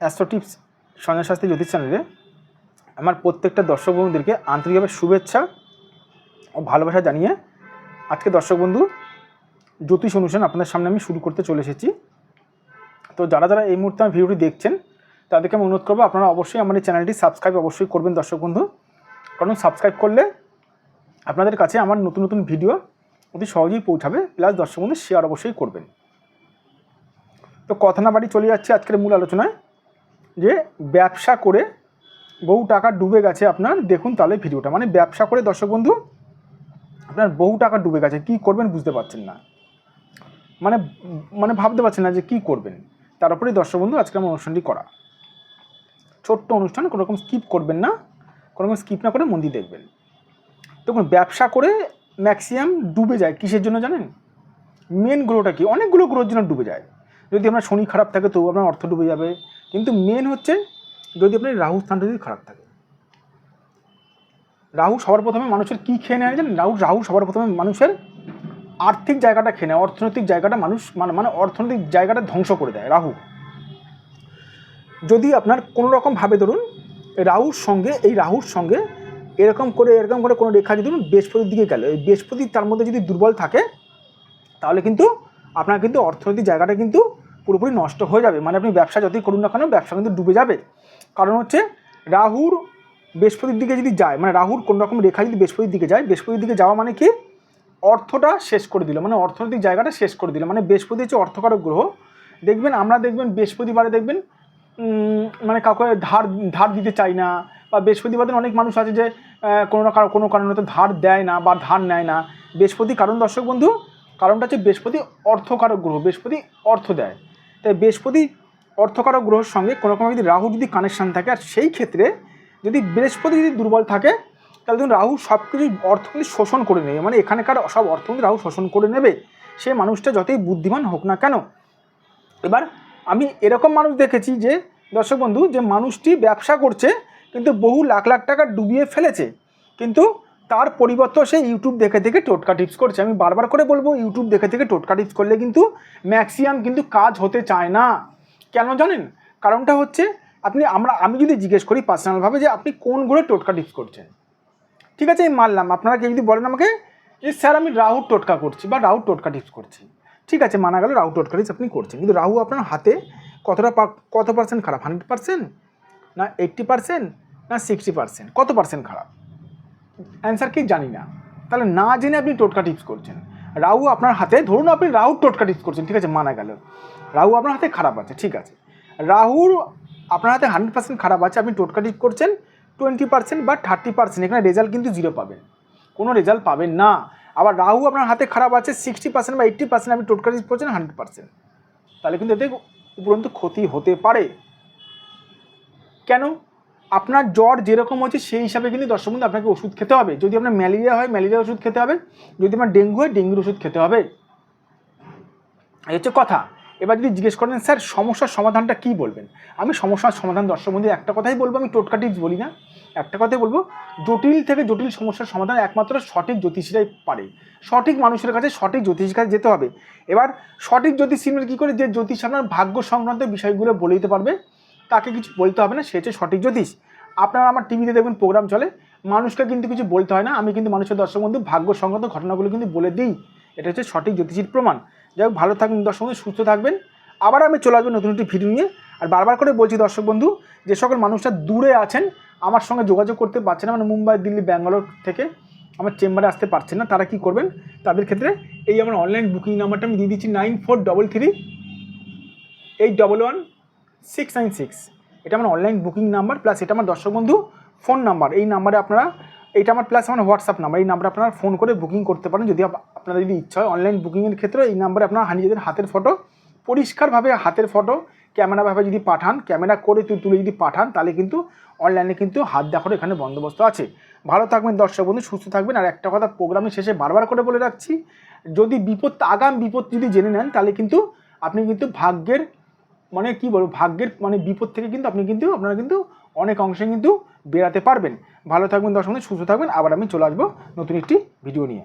Astro tips Sanjay Shastri জ্যোতিষ চ্যানেলে আমার প্রত্যেকটা দর্শক বন্ধুদেরকে আন্তরিকভাবে শুভেচ্ছা ও ভালোবাসা জানিয়ে আজকে দর্শক বন্ধু জ্যোতিষ অনুষ্ঠান আপনাদের সামনে আমি শুরু করতে চলে এসেছি। তো যারা যারা এই মুহূর্তে আমার ভিডিওটি দেখছেন, তাদেরকে আমি অনুরোধ করব আপনারা অবশ্যই আমার এই চ্যানেলটি সাবস্ক্রাইব অবশ্যই করবেন দর্শক বন্ধু। কারণ সাবস্ক্রাইব করলে আপনাদের কাছে আমার নতুন নতুন ভিডিও অতি সহজেই পৌঁছাবে, প্লাস দর্শক বন্ধু শেয়ার অবশ্যই করবেন। তো কথা না বাড়ি চলে যাচ্ছে আজকের মূল আলোচনায়। যে ব্যবসা করে বহু টাকা ডুবে গেছে আপনার। দেখুন তাহলে ভিডিওটা। মানে ব্যবসা করে, দর্শক বন্ধু, আপনার বহু টাকা ডুবে গেছে। কি করবেন বুঝতে পারছেন না। মানে মানে ভাবতে পারছেন না যে কি করবেন। তার উপরেই দর্শক বন্ধু, আজকে আমার অনুষ্ঠানটি করা। ছোট্ট অনুষ্ঠান, কোনো রকম স্কিপ করবেন না। কোনো রকম স্কিপ না করে মন্দির দেখবেন। দেখুন, ব্যবসা করে ম্যাক্সিমাম ডুবে যায়। কিসের জন্য জানেন? মেন গ্রোটা কি? অনেকগুলো গ্রোর জন্য ডুবে যায়। যদি আপনার শনি খারাপ থাকে, তবু আপনার অর্থ ডুবে যাবে। কিন্তু মেন হচ্ছে, যদি আপনার রাহু স্থানটা যদি খারাপ থাকে। রাহু সবার প্রথমে মানুষের কী খেয়ে নেয় জানেন? রাহু রাহু সবার প্রথমে মানুষের আর্থিক জায়গাটা খেয়ে নেয়, অর্থনৈতিক জায়গাটা মানুষ মানে মানে অর্থনৈতিক জায়গাটা ধ্বংস করে দেয় রাহু। যদি আপনার কোনো রকমভাবে ধরুন, রাহুর সঙ্গে, এই রাহুর সঙ্গে এরকম করে এরকম করে কোনো রেখা যদি ধরুন বৃহস্পতির দিকে গেল, এই বৃহস্পতি তার মধ্যে যদি দুর্বল থাকে, তাহলে কিন্তু আপনার কিন্তু অর্থনৈতিক জায়গাটা কিন্তু পুরোপুরি নষ্ট হয়ে যাবে। মানে আপনি ব্যবসা যতই করুন না কেন, ব্যবসা কিন্তু ডুবে যাবে। কারণ হচ্ছে রাহুর বৃহস্পতির দিকে যদি যায় মানে রাহুর কোনো রকম রেখা যদি বৃহস্পতির দিকে যায়, বৃহস্পতির দিকে যাওয়া মানে কি? অর্থটা শেষ করে দিল মানে অর্থনৈতিক জায়গাটা শেষ করে দিল। মানে বৃহস্পতি হচ্ছে অর্থকারক গ্রহ। দেখবেন, আমরা দেখবেন বৃহস্পতিবারে দেখবেন মানে কাউকে ধার ধার দিতে চাই না, বা বৃহস্পতিবার দিন অনেক মানুষ আছে যে কোনো না কোনো কারণে তো ধার দেয় না বা ধার নেয় না। বৃহস্পতি কারণ দর্শক বন্ধু কারণটা হচ্ছে বৃহস্পতি অর্থকারক গ্রহ, বৃহস্পতি অর্থ দেয়। তাই বৃহস্পতি অর্থকারক গ্রহের সঙ্গে কোনো রকম যদি রাহু যদি কানেকশান থাকে, আর সেই ক্ষেত্রে যদি বৃহস্পতি যদি দুর্বল থাকে, তাহলে দেখুন রাহু সব কিছু অর্থ কিন্তু শোষণ করে নেবে। মানে এখানকার সব অর্থ কিন্তু রাহু শোষণ করে নেবে। সে মানুষটা যতই বুদ্ধিমান হোক না কেন। এবার আমি এরকম মানুষ দেখেছি যে, দর্শক বন্ধু, যে মানুষটি ব্যবসা করছে, কিন্তু বহু লাখ লাখ টাকা ডুবিয়ে ফেলেছে। কিন্তু তার পরিবর্তে সে ইউটিউব দেখে দেখে টোটকা টিপস করছে। আমি বারবার করে বলব ইউটিউব দেখে দেখে টোটকা টিপস করলে কিন্তু ম্যাক্সিমাম কিন্তু কাজ হতে চায় না। কেন জানেন? কারণটা হচ্ছে আপনি, আমরা, আমি যদি জিজ্ঞেস করি পার্সোনালভাবে যে আপনি কোন ঘরে টোটকা টিপস করছেন? ঠিক আছে, আমি মানলাম। আপনারা কেউ যদি বলেন আমাকে যে স্যার আমি রাহুর টোটকা করছি বা রাহুর টোটকা টিপস করছি। ঠিক আছে, মানা গেল রাহু টোটকা টিপস আপনি করছেন। কিন্তু রাহু আপনার হাতে কতটা কত পার্সেন্ট খারাপ? হান্ড্রেড পার্সেন্ট না এইট্টি পার্সেন্ট না সিক্সটি পার্সেন্ট কত পার্সেন্ট খারাপ? অ্যান্সার কি জানি না। তাহলে না জেনে আপনি টোটকা টিপস করছেন। রাহু আপনার হাতে, ধরুন আপনি রাহুর টোটকা টিপস করছেন, ঠিক আছে, মানা গেল। রাহু আপনার হাতে খারাপ আছে, ঠিক আছে। রাহুর আপনার হাতে হান্ড্রেড পার্সেন্ট খারাপ আছে, আপনি টোটকা টিপ করছেন টোয়েন্টি পার্সেন্ট বা থার্টি পার্সেন্ট এখানে রেজাল্ট কিন্তু জিরো পাবেন। কোনো রেজাল্ট পাবেন না। আবার রাহু আপনার হাতে খারাপ আছে সিক্সটি পার্সেন্ট বা এইট্টি পার্সেন্ট আপনি টোটকা টিপ করছেন হান্ড্রেড পার্সেন্ট তাহলে কিন্তু এতে উপরন্তু ক্ষতি হতে পারে। কেন? আপনার জ্বর যেরকম হচ্ছে সেই হিসাবে কিন্তু দর্শক বন্ধু আপনাকে ওষুধ খেতে হবে। যদি আপনার ম্যালেরিয়া হয়, ম্যালেরিয়ার ওষুধ খেতে হবে। যদি আপনার ডেঙ্গু হয়, ডেঙ্গুর ওষুধ খেতে হবে। এই হচ্ছে কথা। এবার যদি জিজ্ঞেস করেন, স্যার, সমস্যার সমাধানটা কি বলবেন? আমি সমস্যার সমাধান দর্শক বন্ধু, একটা কথাই বলব, আমি টোটকা টিপস বলি না। একটা কথাই বলব, জটিল থেকে জটিল সমস্যার সমাধান একমাত্র সঠিক জ্যোতিষীরাই পারে। সঠিক মানুষের কাছে সঠিক জ্যোতিষীর কাছে যেতে হবে। এবার সঠিক জ্যোতিষীর কী করে যে জ্যোতিষ আপনার ভাগ্য সংক্রান্ত বিষয়গুলো বলে দিতে পারবে, তাকে কিছু বলতে হবে না, সে হচ্ছে সঠিক জ্যোতিষ। আপনারা আমার টিভিতে দেখবেন প্রোগ্রাম চলে। মানুষকে কিন্তু কিছু বলতে হয় না। আমি কিন্তু মানুষের দর্শক বন্ধু ভাগ্য সংক্রান্ত ঘটনাগুলো কিন্তু বলে দিই। এটা হচ্ছে সঠিক জ্যোতিষীর প্রমাণ। যাই হোক, ভালো থাকবেন দর্শক বন্ধু, সুস্থ থাকবেন। আবার আমি চলে আসব নতুন একটি ভিডিও নিয়ে। আর বারবার করে বলছি দর্শক বন্ধু, যে সকল মানুষরা দূরে আছেন, আমার সঙ্গে যোগাযোগ করতে পারছেন না মানে মুম্বাই, দিল্লি, ব্যাঙ্গালোর থেকে আমার চেম্বারে আসতে পারছেন না, তারা কি করবেন? তাদের ক্ষেত্রে এই আমার অনলাইন বুকিং নাম্বারটা আমি দিয়ে দিচ্ছি nine four double three eight double one six nine six এটা আমার অনলাইন বুকিং নাম্বার প্লাস এটা আমার দর্শক বন্ধু ফোন নাম্বার এই নাম্বারে আপনারা, এটা আমার প্লাস আমার হোয়াটসঅ্যাপ নাম্বার এই নাম্বারে আপনারা ফোন করে বুকিং করতে পারেন। যদি আপ- আপনাদের যদি ইচ্ছা হয় অনলাইন বুকিংয়ের ক্ষেত্রে, এই নাম্বারে আপনারা নিজেদের হাতের ফটো পরিষ্কারভাবে হাতের ফটো ক্যামেরাভাবে যদি পাঠান, ক্যামেরা করে তুলে যদি পাঠান, তাহলে কিন্তু অনলাইনে কিন্তু হাত দেখার এখানে বন্দোবস্ত আছে। ভালো থাকবেন দর্শক বন্ধু, সুস্থ থাকবেন। আর একটা কথা প্রোগ্রামের শেষে বারবার করে বলে রাখছি, যদি বিপদ, আগাম বিপদ যদি জেনে নেন, তাহলে কিন্তু আপনি কিন্তু ভাগ্যের মানে কি বলব, ভাগ্যের মানে বিপদ থেকে কিন্তু আপনি কিন্তু, আপনারা কিন্তু অনেক অংশে কিন্তু বেরাতে পারবেন। ভালো থাকবেন দর্শক সুস্থ থাকবেন। আবার আমি চলে আসব নতুন একটি ভিডিও নিয়ে।